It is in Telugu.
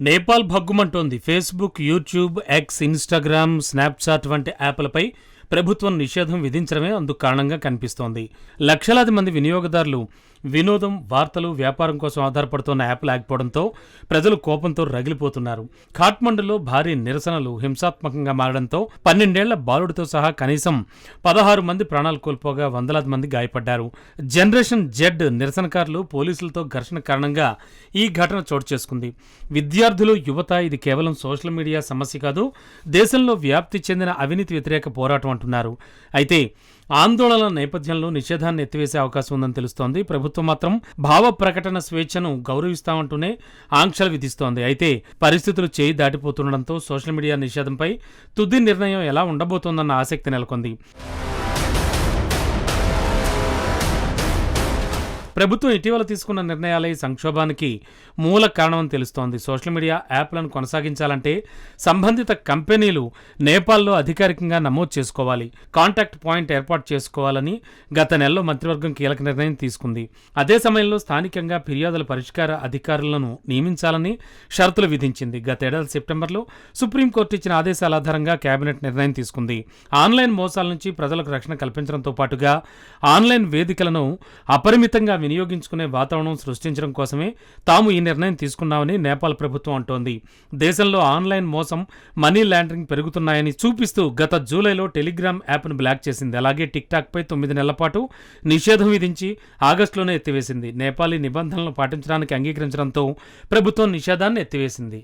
Nepal భగ్గుమంటోంది. Facebook YouTube X Instagram Snapchat వంటి యాప్లపై ప్రభుత్వం నిషేధం విధించడమే అందుకు కారణంగా కనిపిస్తోంది. లక్షలాది మంది వినియోగదారులు వినోదం వార్తలు వ్యాపారం కోసం ఆధారపడుతున్న యాప్ లేకపోవడంతో ప్రజలు కోపంతో రగిలిపోతున్నారు. ఖాట్మండులో భారీ నిరసనలు హింసాత్మకంగా మారడంతో పన్నెండేళ్ళ బాలుడితో సహా కనీసం పదహారు మంది ప్రాణాలు కోల్పోగా వందలాది మంది గాయపడ్డారు. జనరేషన్ జెడ్ నిరసనకారులు పోలీసులతో ఘర్షణ కారణంగా ఈ ఘటన చోటు చేసుకుంది. విద్యార్థులు యువత ఇది కేవలం సోషల్ మీడియా సమస్య కాదు దేశంలో వ్యాప్తి చెందిన అవినీతి వ్యతిరేక పోరాటం అంటున్నారు. అయితే ఆందోళనల నేపథ్యంలో నిషేధాన్ని ఎత్తివేసే అవకాశం ఉందని తెలుస్తోంది. ప్రభుత్వం మాత్రం భావ ప్రకటన స్వేచ్ఛను గౌరవిస్తామంటూనే ఆంక్షలు విధిస్తోంది. అయితే పరిస్థితులు చేయి దాటిపోతుండడంతో సోషల్ మీడియా నిషేధంపై తుది నిర్ణయం ఎలా ఉండబోతోందన్న ఆసక్తి నెలకొంది. ప్రభుత్వం ఇటీవల తీసుకున్న నిర్ణయాలే ఈ సంక్షోభానికి మూల కారణమని తెలుస్తోంది. సోషల్ మీడియా యాప్లను కొనసాగించాలంటే సంబంధిత కంపెనీలు నేపాల్లో అధికారికంగా నమోదు చేసుకోవాలి కాంటాక్ట్ పాయింట్ ఏర్పాటు చేసుకోవాలని గత నెలలో మంత్రివర్గం కీలక నిర్ణయం తీసుకుంది. అదే సమయంలో స్థానికంగా ఫిర్యాదుల పరిష్కార అధికారులను నియమించాలని షరతులు విధించింది. గతేడాది సెప్టెంబర్లో సుప్రీంకోర్టు ఇచ్చిన ఆదేశాల ఆధారంగా కేబినెట్ నిర్ణయం తీసుకుంది. ఆన్లైన్ మోసాల నుంచి ప్రజలకు రక్షణ కల్పించడంతో పాటుగా ఆన్లైన్ వేదికలను అపరిమితంగా వినియోగించుకునే వాతావరణం సృష్టించడం కోసమే తాము ఈ నిర్ణయం తీసుకున్నామని నేపాల్ ప్రభుత్వం అంటోంది. దేశంలో ఆన్లైన్ మోసం మనీ లాండరింగ్ పెరుగుతున్నాయని చూపిస్తూ గత జూలైలో టెలిగ్రామ్ యాప్ను బ్లాక్ చేసింది. అలాగే టిక్ పై తొమ్మిది నెలల పాటు నిషేధం విధించి ఆగస్టులోనే ఎత్తివేసింది. నేపాలీ నిబంధనలను పాటించడానికి అంగీకరించడంతో ప్రభుత్వం నిషేధాన్ని ఎత్తివేసింది.